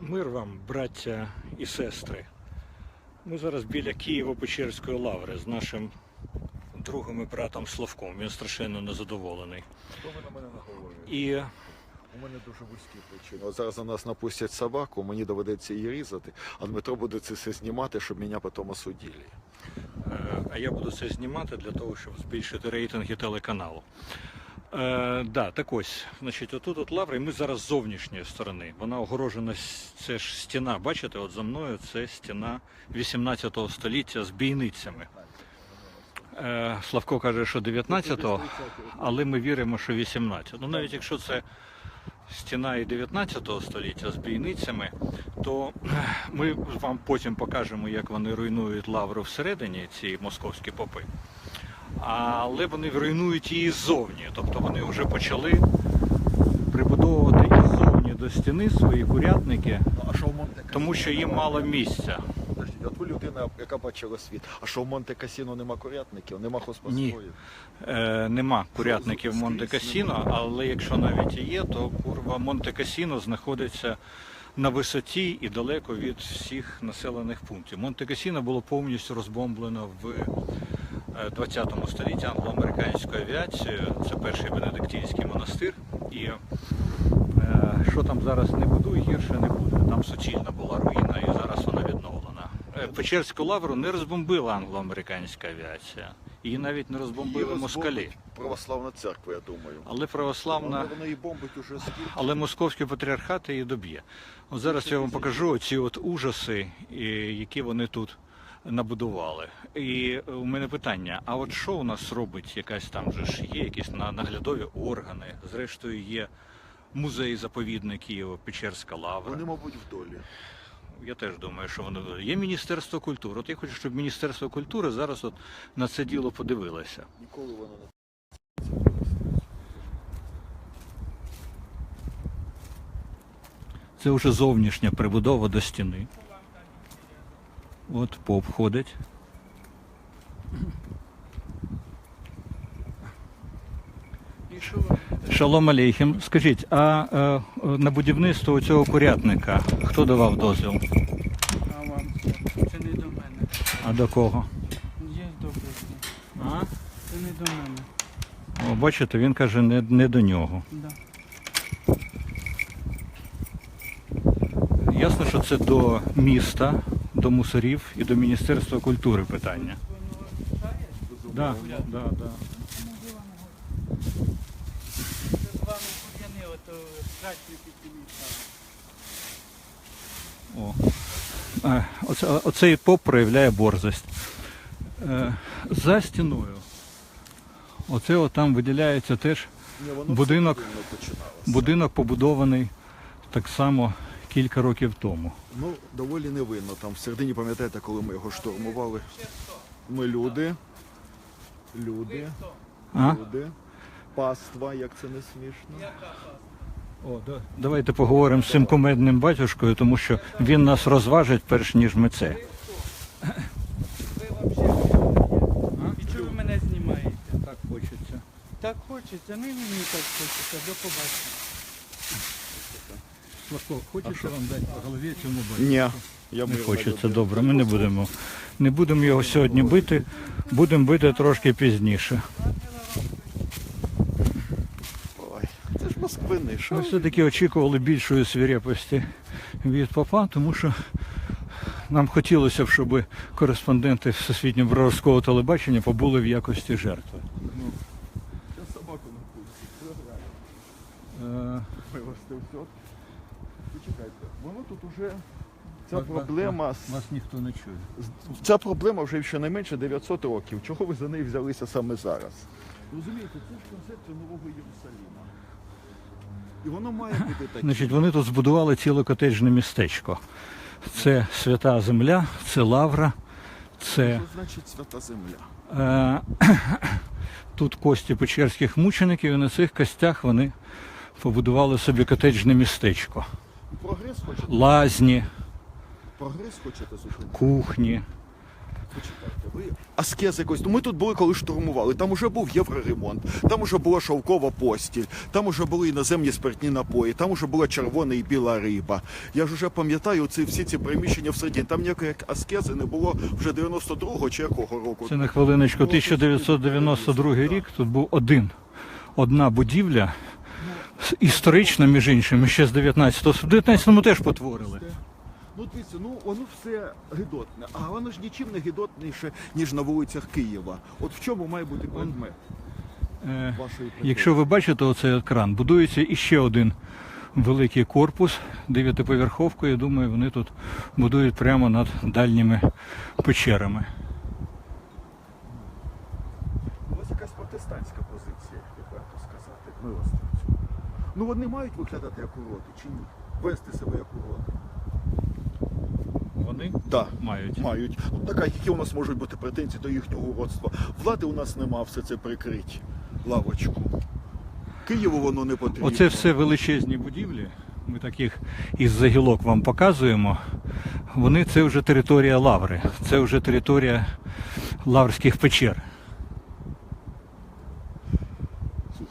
Мир вам, браття і сестри. Ми зараз біля Києво-Печерської лаври з нашим другом і братом Славком. Він страшенно незадоволений. Хто ви на мене наговорюєте? І У мене дуже вузькі плечі. От зараз на нас напустять собаку, мені доведеться її різати, а Дмитро буде це все знімати, щоб мене потім осудили. Е, А я буду це знімати для того, щоб збільшити рейтинги телеканалу. Е, да, так ось, значить, отут от лавра, і ми зараз з зовнішньої сторони. Вона огорожена, це ж стіна, бачите, от за мною це стіна 18 століття з бійницями. Е, Славко каже, що 19-го, але ми віримо, що 18. Ну навіть якщо це стіна і 19 століття з бійницями, то ми вам потім покажемо, як вони руйнують лавру всередині, ці московські попи. Але вони руйнують її ззовні. Тобто вони вже почали прибудовувати іззовні до стіни свої курятники, Ну, в тому що їм мало місця. От ви людина, яка бачила світ. А що в Монте Касіно нема курятників, нема Ні. Е, нема курятників Скрізь Монте Касіно, але якщо навіть і є, то курва Монте Касіно знаходиться на висоті і далеко від всіх населених пунктів. Монте Касіно було повністю розбомблено в 20 столітті англо-американською авіацією. Це перший бенедиктинський монастир. І е, що там зараз не будує, гірше не буде. Там суцільна була руїна і зараз вона відновлена. Е, Печерську лавру не розбомбила англо-американська авіація. Її навіть не розбомбили Її москалі. Православна церква, я думаю. Але православна, Вона, вона її бомбить уже скільки. але московський патріархат її доб'є. От зараз я вам покажу ці от ужаси, і- які вони тут набудували. І у мене питання: а от що у нас робить якась там же ж є якісь на- наглядові органи? Зрештою, є музей заповідник Києва, Печерська лавра. Вони, мабуть, в долі. Я теж думаю, що воно є Міністерство культури. От я хочу, щоб Міністерство культури зараз от на це діло подивилося. Ніколи воно не Це вже зовнішня прибудова до стіни. От поп ходить. Шалом алейхім. Скажіть, а е, на будівництво цього курятника хто давав дозвіл? А вам це не до мене. А до кого? Є добре. А? Це не до мене. О, бачите, він каже не, не до нього. Да. Ясно, що це до міста, до мусорів і до Міністерства культури питання. Да, да, да. О. Е, Оце, оцей поп проявляє борзость. Е, За стіною. Оце от там виділяється теж Будинок- будинок побудований так само кілька років тому. Ну, доволі невинно. Там всередині, пам'ятаєте, коли ми його штурмували. Ми люди. Люди. А? Люди. Паства, як це не смішно. О, да. Давайте поговоримо з цим кумедним батюшкою, тому що він нас розважить перш ніж ми це. І чого ви мене знімаєте? Так хочеться. Так хочеться, не мені так хочеться, до побачення. Славко, хочеться вам дати по голові цьому Ні. Я Не хочеться, добре. Ми не будемо. Не будемо його сьогодні бити, будемо бити трошки пізніше. Ой, це ж москвини, що? Ми все-таки очікували більшої свирепості від папа, тому що нам хотілося б, щоб кореспонденти Всесвітнього проростського телебачення побули в якості жертви. Я собаку на пульсі. Е, Вивезти все. Почекайте, воно тут уже. Ця проблема, вас, вас ніхто не чує. ця проблема вже щонайменше 900 років. Чого ви за неї взялися саме зараз? Розумієте, це ж концепція Нового Єрусалима. І воно має бути таке. Значить, вони тут збудували ціле котеджне містечко. Це свята земля, це лавра, це. Що значить свята земля? Е, Тут кості печерських мучеників, і на цих костях вони побудували собі котеджне містечко. Прогрес хочете? Лазні, Прогрес хочете зупинити? кухні, Почекайте, ви аскез якось. Ну ми тут були, коли штурмували. Там уже був євроремонт, там уже була шовкова постіль, там уже були іноземні спиртні напої, там уже була червона і біла риба. Я ж уже пам'ятаю ці всі ці приміщення всередині. Там ніякої аскези не було вже 92-го чи якого року. Це на хвилиночку 1992 рік. Тут був один, одна будівля. Історична, між іншим, ще з 19-го. В 19-му теж потворили. Ну дивіться, ну воно все гидотне, а воно ж нічим не гидотніше, ніж на вулицях Києва. От в чому має бути предмет Е, вашої Якщо ви бачите оцей екран, будується іще один великий корпус дев'ятиповерховкою. Я думаю, вони тут будують прямо над дальніми печерами. У вас якась протестантська позиція, як варто сказати, милостивцю. Ну вони мають виглядати як уроди чи ні? Вести себе як уроди. Вони Так. мають. Мають. Ну так, а які у нас можуть бути претензії до їхнього уродства? Влади у нас нема, все це прикрить лавочку. Києву воно не потрібно. Оце все величезні будівлі. Ми таких із загілок вам показуємо. Вони це вже територія лаври, це вже територія лаврських печер. Слухайте, от ви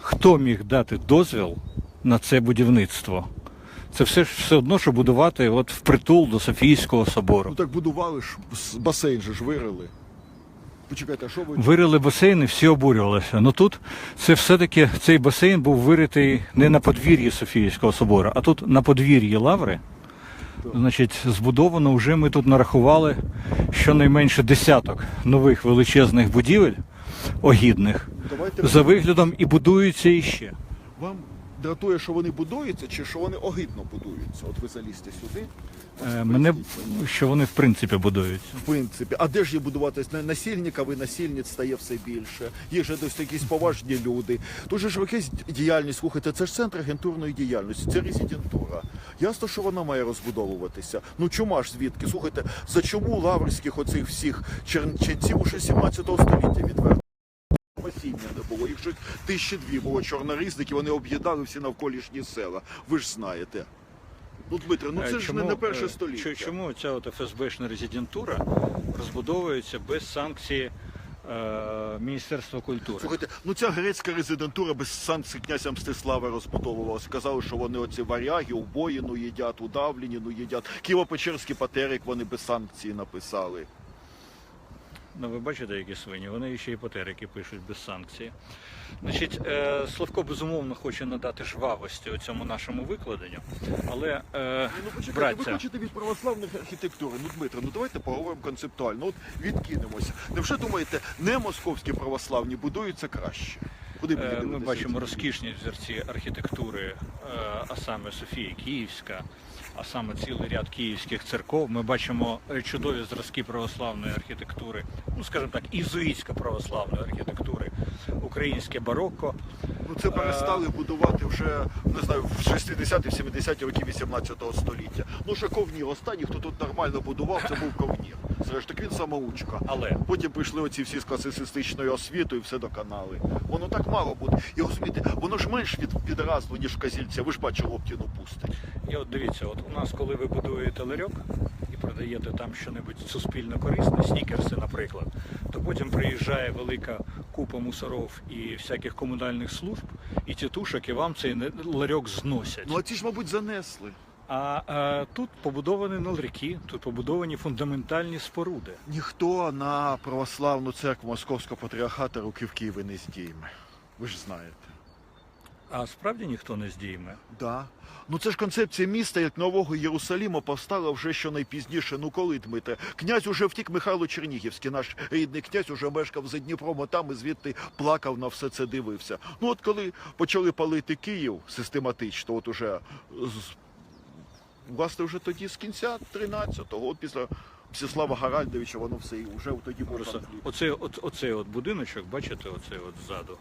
Хто міг дати дозвіл на це будівництво? Це все ж все одно, що будувати от впритул до Софійського собору. ну так будували ж басейн же ж вирили. Почекайте, а що ви Вирили басейни, всі обурювалися. Ну тут це все-таки цей басейн був виритий не на подвір'ї Софійського собору, а тут на подвір'ї Лаври. Значить, збудовано вже ми тут нарахували щонайменше десяток нових величезних будівель огідних за виглядом і будуються іще. вам дратує, що вони будуються, чи що вони огидно будуються? От ви залізьте сюди. Е, Мене що вони в принципі будуються. В принципі, а де ж є будуватись На- насильників і насильниць стає все більше. Є ж десь якісь поважні люди. Же ж якась діяльність, слухайте, це ж центр агентурної діяльності, це резидентура. Ясно, що вона має розбудовуватися. Ну чума ж звідки? Слухайте, за чому лаврських оцих всіх чернченців уже 17 століття відверто? Спасіння не було. Їх щось тисячі дві було чорнорізників, вони об'їдали всі навколишні села. Ви ж знаєте. Ну, Дмитро, ну це Е, ж не, не перше е, століття. Чому ця от ФСБшна резидентура розбудовується без санкції е, Міністерства культури? Слухайте, ну ця грецька резидентура без санкцій князя Мстислава розбудовувалася. Казали, що вони оці варяги, убоїну їдять, удавленіну їдять. Києво-Печерський патерик вони без санкцій написали. Ну, ви бачите, які свині, вони ще іпотерики пишуть без санкції. Значить, е, Славко безумовно хоче надати жвавості у цьому нашому викладенню, але е, Ну почекайте, ви браття, хочете від православних архітектури. Ну, Дмитро, ну давайте поговоримо концептуально. От відкинемося. Невже думаєте, не московські православні будуються краще? Куди мені Е, Ми дивитися? бачимо розкішні взірці архітектури, е, а саме Софія Київська, а саме цілий ряд київських церков. Ми бачимо е, чудові зразки православної архітектури, ну скажімо так, ізуїцько православної архітектури, українське барокко. Ну це перестали будувати вже не знаю в 60-ті, 70-ті роки 18 століття. Ну ще ковнір. Останній, хто тут нормально будував, це був ковнір. Зрештою, він самоучка. Але Потім прийшли оці всі з класицистичною освітою і все доконали. Воно так мало буде. І розумієте, воно ж менш від підразу, ніж казільця. Ви ж бачили Оптіну пустить. І от дивіться, от у нас, коли ви будуєте ларьок продаєте там щось суспільно корисне, снікерси, наприклад, то потім приїжджає велика купа мусоров і всяких комунальних служб, і тітушок, і вам цей ларьок зносять. Ну а ці ж, мабуть, занесли. А, е, тут побудовані не ларьки, тут побудовані фундаментальні споруди. Ніхто на православну церкву Московського патріархата руки в Києві не здійме. Ви ж знаєте. А справді ніхто не здійме. Да. Ну це ж концепція міста як нового Єрусалима повстала вже що найпізніше. Ну коли Дмитре? Князь уже втік Михайло Чернігівський, наш рідний князь уже мешкав за Дніпром, а там і звідти плакав на все це дивився. Ну от коли почали палити Київ систематично, от уже з власне вже тоді з кінця 13-го, от після Мстислава Гаральдовича, воно все і вже тоді було Просто конфлікт. оцей, от, будиночок, бачите, оцей от ззаду.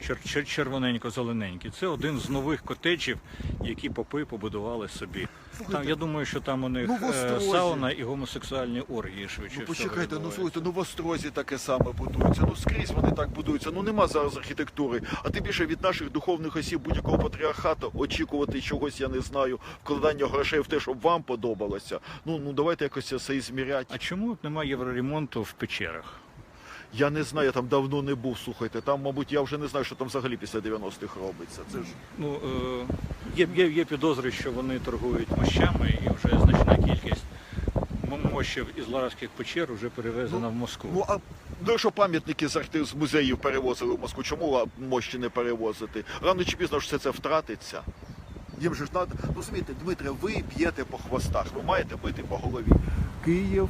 Чер- чер- червоненько-зелененький. Це один з нових котеджів, які попи побудували собі. Там, я думаю, що там у них Ну, е, сауна і гомосексуальні оргії швидше. Ну почекайте, ну слухайте, ну в Острозі таке саме будується. Ну скрізь вони так будуються. Ну нема зараз архітектури. А тим більше від наших духовних осіб будь-якого патріархату очікувати чогось, я не знаю, вкладання грошей в те, щоб вам подобалося. Ну ну давайте якось це зміряти. А чому немає євроремонту в печерах? Я не знаю, я там давно не був. Слухайте, там, мабуть, я вже не знаю, що там взагалі після 90-х робиться. Це ж Ну, е, є, є, є підозри, що вони торгують мощами, і вже значна кількість мощів із Ларовських печер вже перевезена в Москву. ну а ну що пам'ятники з архи- з музеїв перевозили в Москву? Чому мощі не перевозити? Рано чи пізно ж все це втратиться. Їм же ж треба. Ну, розумієте, Дмитре, ви б'єте по хвостах, ви маєте бити по голові. Київ,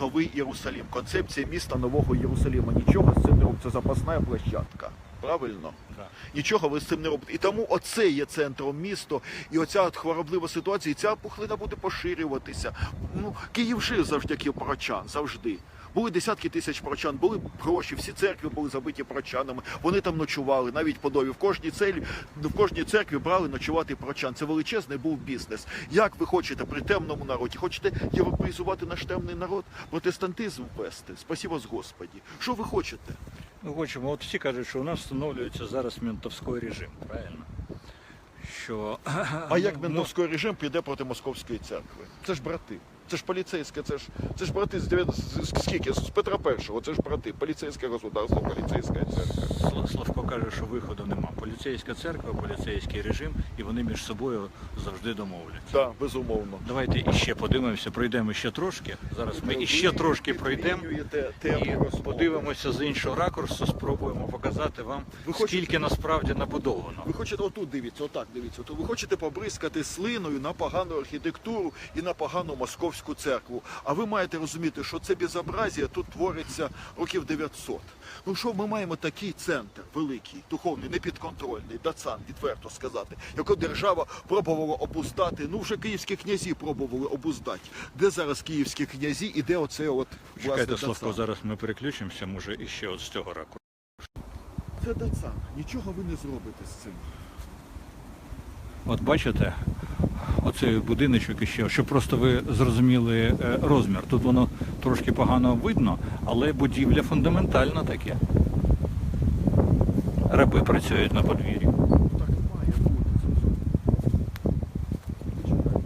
Новий Єрусалім. Концепція міста Нового Єрусалима. Нічого з цим не робить. Це запасна площадка. Правильно? Да. Нічого ви з цим не робите. І тому оце є центром міста, і оця хвороблива ситуація, і ця пухлина буде поширюватися. Ну, Київ жив завдяки парачан, завжди. Були десятки тисяч прочан, були гроші, всі церкви були забиті прочанами. Вони там ночували, навіть подові. В кожній целі, в кожній церкві брали ночувати прочан. Це величезний був бізнес. Як ви хочете при темному народі? Хочете європеїзувати наш темний народ, протестантизм ввести? Спасибо з Господі. Що ви хочете? Ми хочемо, от всі кажуть, що у нас встановлюється зараз ментовський режим, правильно? Що А як ну, ментовський режим піде проти московської церкви? Це ж брати. Це ж поліцейське, це ж це ж брати з, дев'ят- з, з скільки? З Петра І, це ж брати. Поліцейське государство, поліцейська церква. Славко каже, що виходу нема. Поліцейська церква, поліцейський режим, і вони між собою завжди домовляться. Так, безумовно. Давайте іще подивимося, пройдемо ще трошки. Зараз ми іще трошки пройдемо. І подивимося з іншого ракурсу, спробуємо показати вам, Ви хочете- скільки насправді набудовано. Ви хочете отут дивіться, отак дивіться. То ви хочете побризкати слиною на погану архітектуру і на погану московську церкву. А ви маєте розуміти, що це безобразія тут твориться років 900. Ну що ми маємо такий центр великий, духовний, непідконтрольний, дацан, відверто сказати, яку держава пробувала обуздати. Ну вже київські князі пробували обуздати. Де зараз київські князі і де оце от Чекайте, власне Славко, зараз ми переключимося, може, іще от з цього ракурсу. Це дацан. Нічого ви не зробите з цим. От бачите, оцей будиночок іще, щоб просто ви зрозуміли е, розмір. Тут воно трошки погано видно, але будівля фундаментальна таке. Раби працюють на подвір'ї. Так має бути. Почекайте.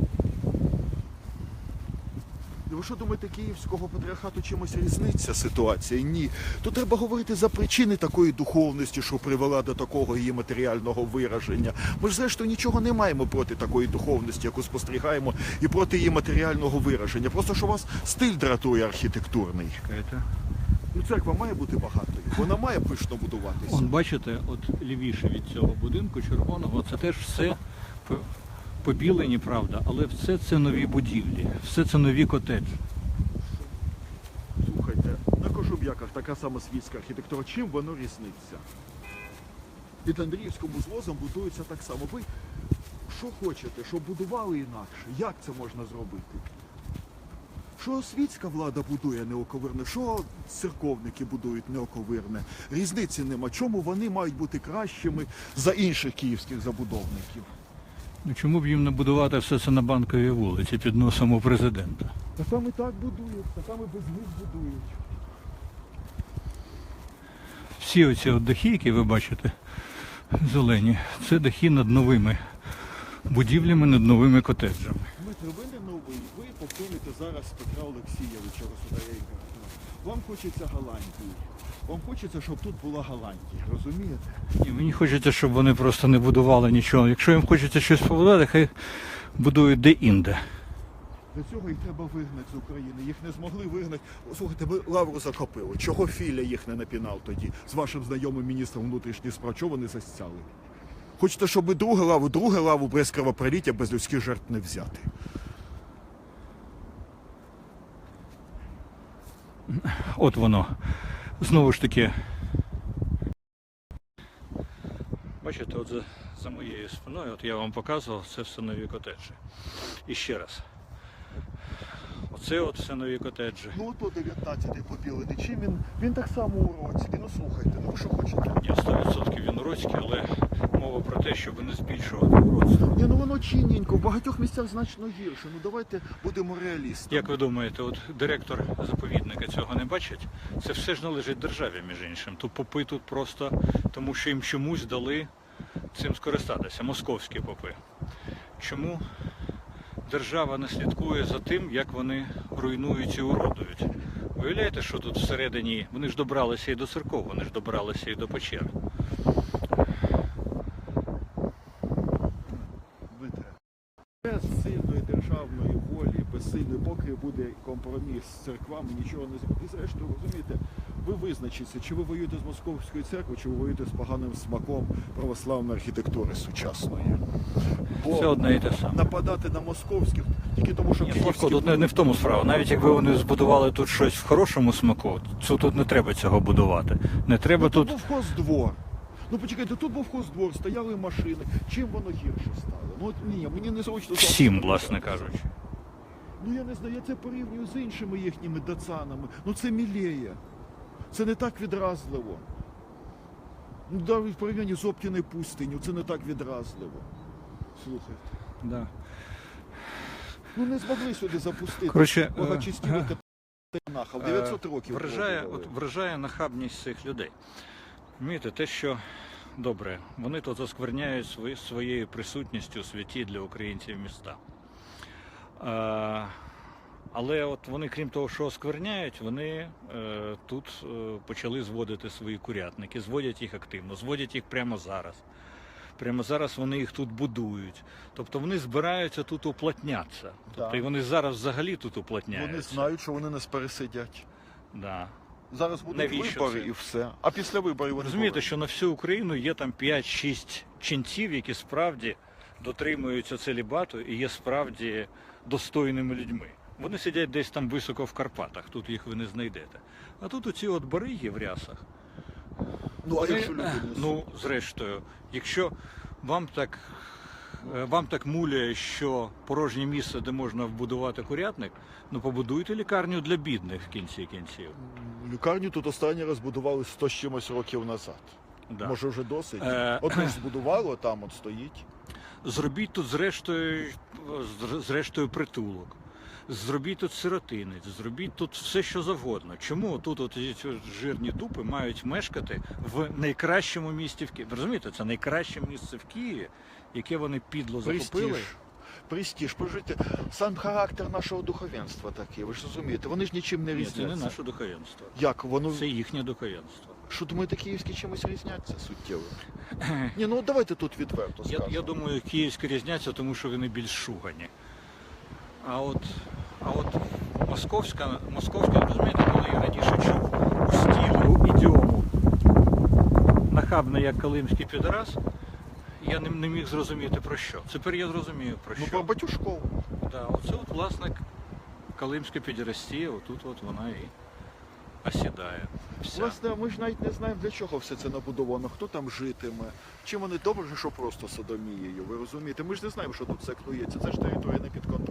Ви що думаєте, київського патріархату чимось різниця ситуація? Ні. То треба говорити за причини такої духовності, що привела до такого її матеріального вираження. Ми ж зрештою нічого не маємо проти такої духовності, яку спостерігаємо, і проти її матеріального вираження. Просто що вас стиль дратує архітектурний. Чекайте. Ну, церква має бути багатою. Вона має пишно будуватися. Он бачите, от лівіше від цього будинку червоного, це теж все побілені, правда, але все це нові будівлі, все це нові котеджі. Слухайте, на Кожуб'яках така сама світська архітектура. Чим воно різниця? Під Андріївському звозом будується так само. Ви що хочете, щоб будували інакше? Як це можна зробити? Що світська влада будує неоковирне, що церковники будують неоковирне. Різниці нема. Чому вони мають бути кращими за інших київських забудовників? Ну чому б їм не будувати все це на банковій вулиці під носом у президента? Та саме так будують, та саме без них будують. Всі оці от дахи, які ви бачите, зелені, це дахи над новими будівлями, над новими котеджами. Дмитро, ви не новий. Ви повторюєте зараз Петра Олексійовича імператора. Вам хочеться Голландії. Вам хочеться, щоб тут була Голландія, розумієте? І мені хочеться, щоб вони просто не будували нічого. Якщо їм хочеться щось побудувати, хай будують де-інде. Для цього їх треба вигнати з України. Їх не змогли вигнати. Слухайте, ви лавру закопили. Чого Філя їх не напінав тоді з вашим знайомим міністром внутрішніх справ? Чого вони засцяли? Хочете, щоб ми другу лаву, другу лаву без кровопроліття, без людських жертв не взяти? От воно. Знову ж таки. Бачите, от за, за моєю спиною, от я вам показував, це все нові котеджі. І ще раз. Оце от все нові котеджі. Ну от 19-й побілений. Чим він? Він так само уродський. Ну слухайте, ну ви що хочете? Ні, 100% він уродський, але мова про те, щоб не збільшувати уродство. Ні, ну воно чинненько, в багатьох місцях значно гірше. Ну давайте будемо реалістами. Як ви думаєте, от директор заповідника цього не бачить? Це все ж належить державі, між іншим. Тут попи тут просто тому, що їм чомусь дали цим скористатися, московські попи. Чому держава не слідкує за тим, як вони руйнують і уродують? Уявляєте, що тут всередині вони ж добралися і до церков, вони ж добралися і до печер. Без сильної державної волі, без сильної, поки буде компроміс з церквами, нічого не зробити. Зрештою, розумієте, ви визначіться, чи ви воюєте з московською церквою, чи ви воюєте з поганим смаком православної архітектури сучасної. Бо Це одне і те саме. нападати на московських тільки тому, що Ні, київські Славко, тут не, не в тому справа. Навіть якби вони збудували тут щось в хорошому смаку, то тут не треба цього будувати. Не треба Ну, тут тут. був хоздвор. Ну почекайте, тут був хоздвор, стояли машини. Чим воно гірше стало? Ну от ні, мені не зручно. Всім, власне кажучи. Ну я не знаю, я це порівнюю з іншими їхніми дацанами. Ну це міліє. Це не так відразливо. Ну, навіть в порівнянні з Оптіною пустиню, це не так відразливо. Слухайте. Да. Ну не змогли сюди запустити. Коротше, е, Благочестивий е, Катеринахов. 900 років. Вражає, от, вражає нахабність цих людей. Розумієте, те, що добре, вони тут оскверняють свої, своєю присутністю святі для українців міста. А, але от вони, крім того, що оскверняють, вони е, тут е, почали зводити свої курятники, зводять їх активно, зводять їх прямо зараз. Прямо зараз вони їх тут будують. Тобто вони збираються тут уплотнятися. Тобто і вони зараз взагалі тут уплотняються. Вони знають, що вони нас пересидять. Да. Зараз будуть Навіщо вибори це? і все. А після виборів вони Розумієте, що на всю Україну є там 5-6 ченців, які справді дотримуються целібату і є справді достойними людьми. Вони сидять десь там високо в Карпатах, тут їх ви не знайдете. А тут оці от бариги в рясах. Ну, а якщо люди ну, зрештою, якщо вам так. е, Вам так муляє, що порожнє місце, де можна вбудувати курятник, ну побудуйте лікарню для бідних в кінці кінців. Лікарню тут останній раз будували 100 з чимось років назад. Да. Може вже досить? Е, От ми там от стоїть. Зробіть тут зрештою, зрештою притулок. Зробіть тут сиротинець, зробіть тут все, що завгодно. Чому тут от ці жирні тупи мають мешкати в найкращому місті в Києві? Ви розумієте, це найкраще місце в Києві, яке вони підло захопили. Престиж, пожити. Сам характер нашого духовенства такий, ви ж розумієте, вони ж нічим не Ні, це не наше духовенство. Як воно Це їхнє духовенство. що думаєте, київські чимось різняться суттєво? Ні, ну давайте тут відверто Я, я думаю, київські різняться, тому що вони більш шугані. А от, а от московська, московська, розумієте, коли я раніше чув у стілу ідіому нахабно як калимський підраз, я не, не міг зрозуміти про що. Тепер я зрозумію про Ну що. про батюшков. Да, оце от, власне, калимська підрастія, отут от вона і осідає. Вся. Власне, ми ж навіть не знаємо, для чого все це набудовано, хто там житиме, чим вони добре, що просто содомією. Ви розумієте? Ми ж не знаємо, що тут все клюється. Це ж територія не підконтрольна.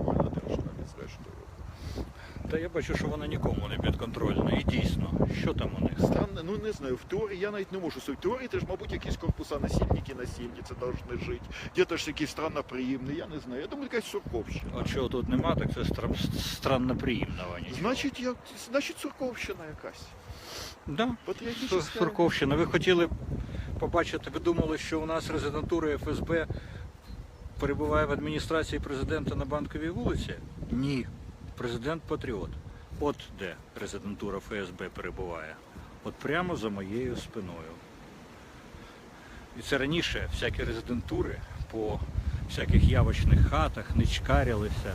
Та я бачу, що вона нікому не підконтрольна. І дійсно, що там у них? Странно, ну не знаю, в теорії я навіть не можу. В теорії теж, мабуть, якісь корпуса насильники, насильниці повинні жити. Де ж якісь странно приємні, я не знаю. Я думаю, якась сурковщина. От чого тут нема, так це стра- странно приємного. Нічого. Значить, як, значить, сурковщина якась. да. Патріотична. Сурковщина. Ви хотіли побачити, ви думали, що у нас резидентура ФСБ перебуває в адміністрації президента на банковій вулиці? Ні. Президент патріот. От де резидентура ФСБ перебуває. От прямо за моєю спиною. І це раніше всякі резидентури по всяких явочних хатах не чкарялися,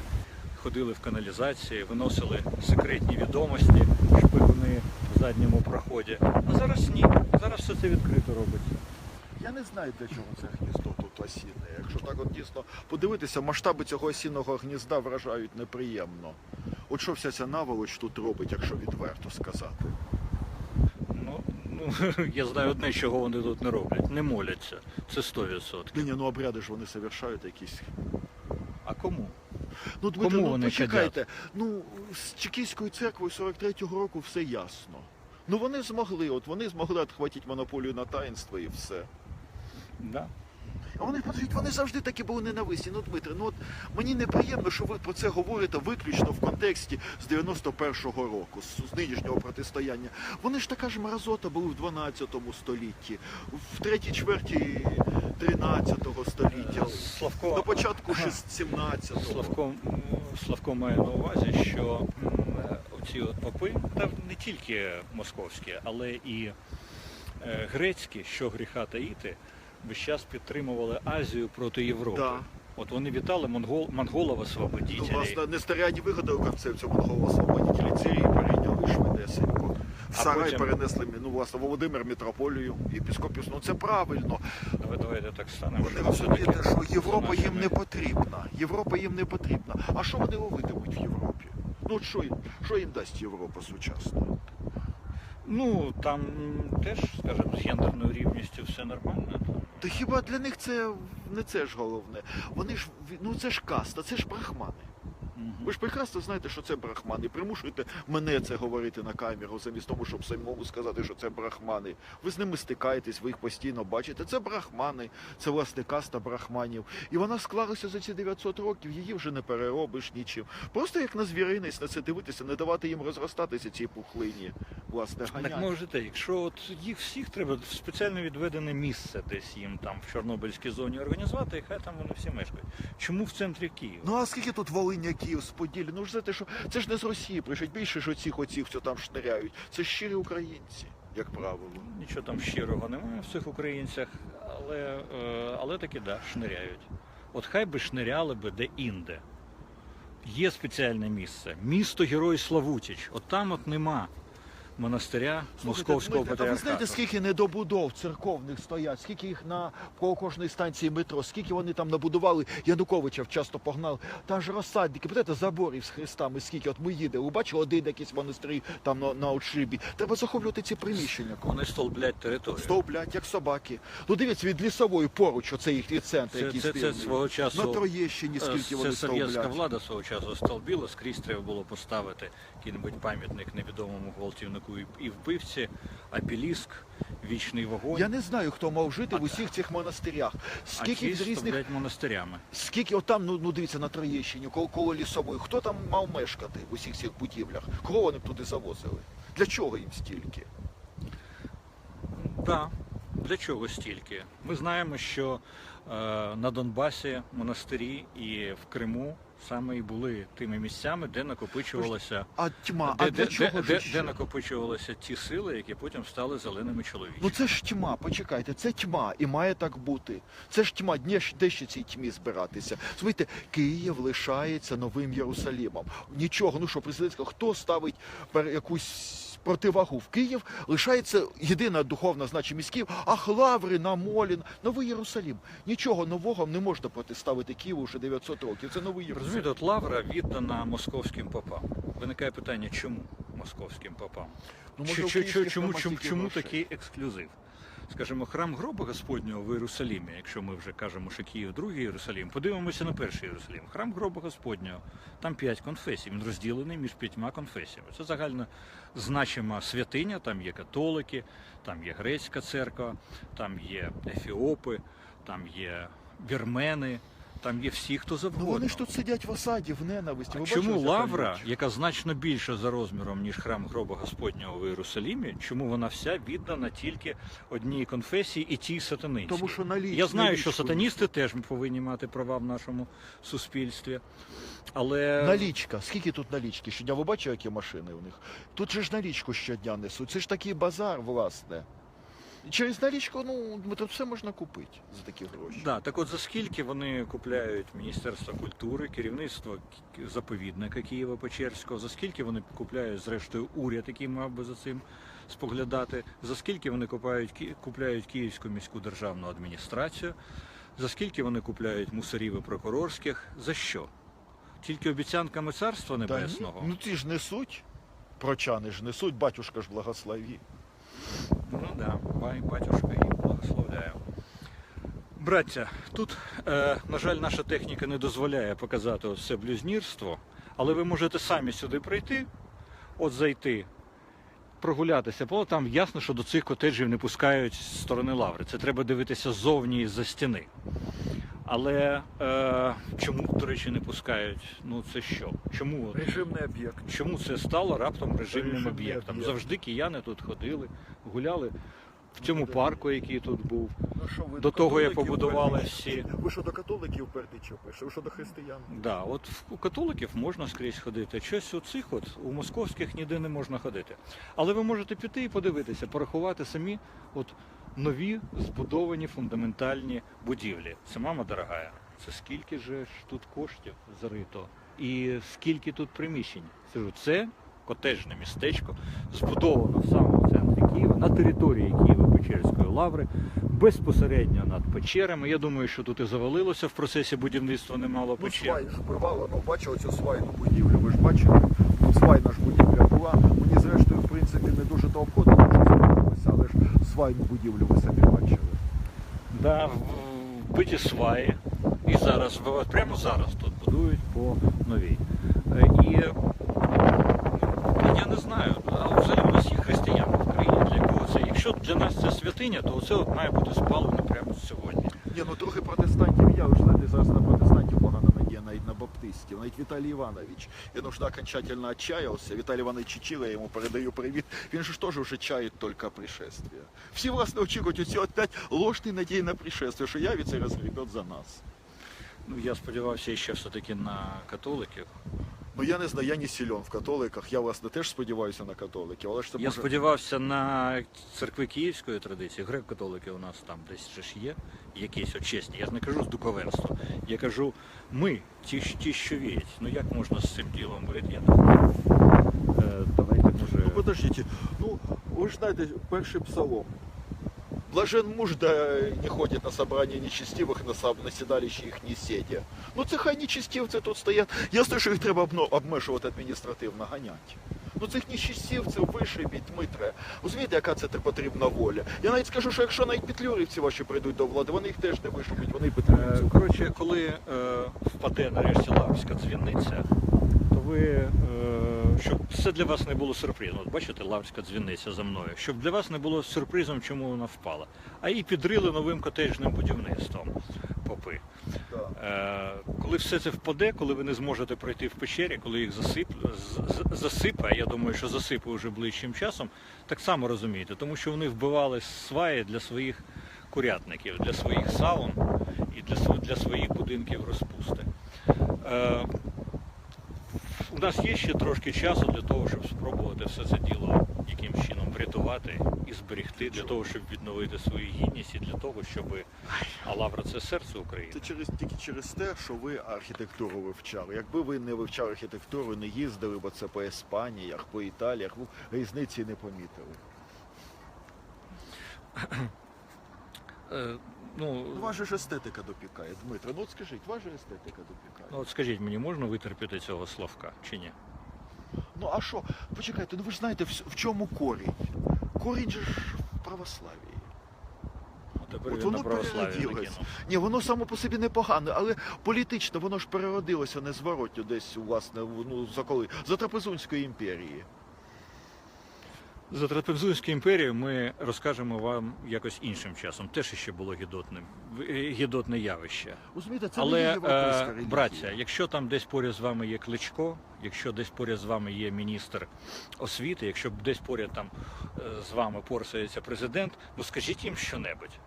ходили в каналізації, виносили секретні відомості, шпигуни в задньому проході. А зараз ні. Зараз все це відкрито робиться. Я не знаю, для чого це гніздо тут осінне. Якщо так от дійсно подивитися, масштаби цього осінного гнізда вражають неприємно. От що вся ця наволоч тут робить, якщо відверто сказати. Ну, ну я знаю одне, чого вони тут не роблять. Не моляться. Це 100%. Ні, ні, ну обряди ж вони совершають якісь. А кому? Ну, Дмитро, Кому ну вони почекайте. Ну, з Чекійською церквою 43-го року все ясно. Ну вони змогли, от вони змогли відхватити монополію на таїнство і все. Да. А вони подождіть, вони завжди такі були ненависні. Ну, Дмитре, ну от мені неприємно, що ви про це говорите виключно в контексті з 91-го року, з, з нинішнього протистояння. Вони ж така ж мразота були в 12 столітті, в третій чверті 13 століття, Славко, на початку 17-го. Славко, Славко має на увазі, що м, оці от попи, та не тільки московські, але і е, грецькі, що гріха таїти, весь час підтримували Азію проти Європи. Да. От вони вітали монгол, монголов Ну, освободітелей. власне, Нестеріані вигадав концепцію монгола освободителі Цирії перейняли швидесенько. В А Сарай потім- перенесли ну, власне, Володимир Митрополію, єпіскопів. Ну це правильно. Давай, давайте так станемо. Вони розумієте, що Європа їм не потрібна. Європа їм не потрібна. А що вони ловитимуть в Європі? Ну що їм, що їм дасть Європа сучасна? Ну, там теж, скажімо, з гендерною рівністю все нормально. Та хіба для них це не це ж головне? Вони ж ну це ж каста, це ж брахмани. Ви ж прекрасно знаєте, що це брахмани. Примушуєте мене це говорити на камеру, замість того, щоб самому сказати, що це брахмани. Ви з ними стикаєтесь, ви їх постійно бачите. Це брахмани, це власне каста брахманів. І вона склалася за ці 900 років, її вже не переробиш нічим. Просто як на звіринець на це дивитися, не давати їм розростатися цій пухлині. Власне, Так можете, якщо от їх всіх треба в спеціально відведене місце десь їм там в Чорнобильській зоні організувати, і хай там вони всі мешкають. Чому в центрі Києва? Ну а скільки тут волиняків з Поділля? Ну ж знаєте, що це ж не з Росії прийшуть більше ж оцих оцих, що там шниряють. Це щирі українці, як правило. Нічого там щирого немає в цих українцях, але, е, але таки да, шниряють. От хай би шниряли би де інде. Є спеціальне місце. Місто Герой Славутіч. От там от нема монастиря Московського Дмитре, А ви патріархату. знаєте, скільки недобудов церковних стоять, скільки їх на коло кожної станції метро, скільки вони там набудували, Януковича часто погнали. Там ж розсадники, питайте, заборів з хрестами, скільки. От ми їдемо, ви бачили один якийсь монастирі там на, на отшибі. Треба захоплювати ці приміщення. Вони столблять територію. Стовблять, як собаки. Ну дивіться, від лісової поруч, оце їхній центр, Це, який це, це свого часу На Троєщині, скільки Це вони совєтська стовблять. влада свого часу столбіла, скрізь треба було поставити який-небудь пам'ятник невідомому гвалтівнику і, і вбивці, обеліск, вічний вогонь. Я не знаю, хто мав жити в усіх цих монастирях. Скільки ті з різних монастирями. Скільки отам, ну, ну дивіться, на Троєщині, коло, коло лісової, хто там мав мешкати в усіх цих будівлях? Кого вони б туди завозили? Для чого їм стільки? Так, для чого стільки? Ми знаємо, що е, на Донбасі монастирі і в Криму саме і були тими місцями, де накопичувалося. А тьма, Де, а для де, чого де, де, де накопичувалися ті сили, які потім стали зеленими чоловіками? Ну це ж тьма, почекайте, це тьма і має так бути. Це ж тьма, де, ж- де ще цій тьмі збиратися? Слухайте, Київ лишається новим Єрусалімом. Нічого, ну що, президентська, хто ставить якусь противагу в Київ, лишається єдина духовна значимість Київ, ах, Лаври, Намолін, Новий Єрусалім. Нічого нового не можна протиставити Києву вже 900 років. Це новий Єрусалім. Розумієте, от лавра віддана московським попам. Виникає питання, чому московським попам? Ну, може, Чи- у чи- київських чому, чому, чому такий ексклюзив? Скажімо, храм гроба Господнього в Єрусалімі, якщо ми вже кажемо, що Київ другий Єрусалім, подивимося на перший Єрусалім. Храм гроба Господнього, там п'ять конфесій, він розділений між п'ятьма конфесіями. Це загально значима святиня, там є католики, там є грецька церква, там є ефіопи, там є вірмени, там є всі, хто Ну вони ж тут сидять в осаді, в ненависті. А Ви чому бачили, лавра, яка значно більша за розміром, ніж храм гроба Господнього в Єрусалімі, чому вона вся віддана тільки одній конфесії і тій сатанинській? Тому що наліч- Я знаю, наліч що сатаністи теж повинні мати права в нашому суспільстві. Але Налічка. Скільки тут налічки? Щодня ви бачите, які машини у них? Тут же ж налічку щодня несуть. Це ж такий базар, власне. Через налічку, ну, тут все можна купити за такі гроші. Да, так от за скільки вони купляють Міністерство культури, керівництво заповідника Києва-Печерського, за скільки вони купляють, зрештою, уряд, який мав би за цим споглядати, за скільки вони купають, Ки- купляють Київську міську державну адміністрацію, за скільки вони купляють мусорів і прокурорських, за що? Тільки обіцянками Царства Та Небесного? ну ті ж несуть. Прочани ж несуть, батюшка ж благослові. Ну да, батюшка і благословляю. Браття, тут, е, на жаль, наша техніка не дозволяє показати це блюзнірство, але ви можете самі сюди прийти, от зайти, прогулятися. Бо там ясно, що до цих котеджів не пускають з сторони лаври. Це треба дивитися ззовні з-за стіни. Але е, чому, до речі, не пускають? Ну це що? Чому? Режимний об'єкт. Чому це стало раптом режимним Режимний об'єктом? об'єкт. Завжди кияни тут ходили, гуляли в цьому парку, який тут був. Ну, що ви До того, як побудували всі. Ви що до католиків перти чопиш? Ви що до християн? Да, от у католиків можна скрізь ходити. Щось у цих от у московських ніде не можна ходити. Але ви можете піти і подивитися, порахувати самі от нові збудовані фундаментальні будівлі. Це мама дорогая. Це скільки же ж тут коштів зарито і скільки тут приміщень. Це котежне містечко, збудовано в самому центрі Києва, на території Києво-Печерської лаври, безпосередньо над печерами. Я думаю, що тут і завалилося в процесі будівництва немало Ну, печер. свай ж бувало, ну бачили цю свайну будівлю, ви ж бачили? Свайна ж будівля була. Мені зрештою, в принципі, не дуже то обходило, що зробилося, але ж свайну будівлю ви самі бачили. Да, вбиті сваї. І зараз, прямо зараз тут будують по новій. Е, І я не знаю, а взагалі у нас є християни в країні, для кого це. Якщо для нас це святиня, то це має бути спалено прямо сьогодні. Ні, ну трохи протестантів я, знаєте, зараз на протестантів погано надія, навіть на баптистів, навіть Віталій Іванович. Він уже окончательно отчаялся. Віталій Іванович Чичила, я йому передаю привіт. Він же ж теж вже чає тільки пришествие. Всі, власне, очікують оці опять ложні надії на пришествие, що явиться і розгребет за нас. Ну я сподівався ще все-таки на католиків. Ну я не знаю, я не силен в католиках. Я власне теж сподіваюся на католиків, але ж це Я може... сподівався на церкви київської традиції. Грек-католики у нас там десь же ж є, якісь от чесні. Я ж не кажу з духовенства. Я кажу, ми, ті, ті що вірять. Ну як можна з цим ділом говорити? Я не знаю. Е, давайте може. Ну подождите, ну ви ж знаєте, перший псалом. Блажен муж, да не ходить на собрання нечестивих, на, сідалище їх не сидя. Ну це хай нечестивці тут стоять. Ясно, що їх треба обмежувати адміністративно, ганяти. Ну цих нечестивців вишибіть, Дмитре. Розумієте, яка це потрібна воля? Я навіть скажу, що якщо навіть петлюрівці ваші прийдуть до влади, вони їх теж не вишибуть, вони і Е. Коротше, коли е, впаде нарешті лаврська дзвіниця, то ви, е, щоб все для вас не було сюрпризом. От бачите, лаврська дзвіниця за мною, щоб для вас не було сюрпризом, чому вона впала. А її підрили новим котеджним будівництвом попи. Е, коли все це впаде, коли ви не зможете пройти в печері, коли їх засип, з- з- засипе, а я думаю, що засипе вже ближчим часом, так само розумієте, тому що вони вбивали сваї для своїх курятників, для своїх саун і для, для своїх будинків розпусти. Е, у нас є ще трошки часу для того, щоб спробувати все це діло яким чином врятувати і зберегти, для того, щоб відновити свою гідність і для того, щоб а Лавра це серце України. Це через тільки через те, що ви архітектуру вивчали. Якби ви не вивчали архітектуру, не їздили, бо це по Іспаніях, по Італіях, ви різниці не помітили. Ну, Ну, ваша ж естетика допікає, Дмитро. Ну от скажіть, ваша естетика допікає. ну, от скажіть мені, можна витерпіти цього Славка чи ні? Ну а що? Почекайте, ну ви ж знаєте, в, в чому корінь? Корінь же ж в православії. От тепер От він воно на православ'я переродилось. накинув. Ні, воно само по собі непогане, але політично воно ж переродилося незворотньо десь, власне, в- ну, за коли? За Трапезунської імперії. За Трапезунську імперію ми розкажемо вам якось іншим часом. Теж ще було гідотним, е, гідотне явище. Розумієте, це не Але, європейська е, релігія. браття, якщо там десь поряд з вами є Кличко, якщо десь поряд з вами є міністр освіти, якщо десь поряд там е, з вами порсається президент, ну скажіть їм щонебудь.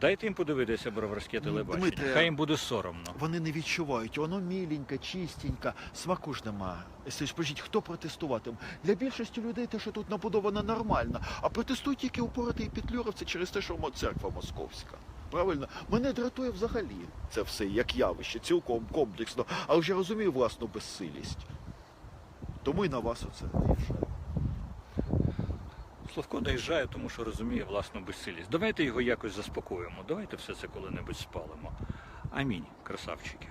Дайте їм подивитися броварське телебачення. Дмитре, Хай їм буде соромно. Вони не відчувають, воно міленьке, чистеньке, смаку ж нема. Скажіть, хто протестуватиме? Для більшості людей те, що тут набудовано нормально, а протестують тільки упороти і петлюровці через те, що церква московська. Правильно? Мене дратує взагалі це все як явище, цілком комплексно, але ж я розумію власну безсилість. Тому і на вас оце наїжджаю. Славко доїжджає, тому що розуміє власну безсилість. Давайте його якось заспокоїмо. Давайте все це коли-небудь спалимо. Амінь, красавчики.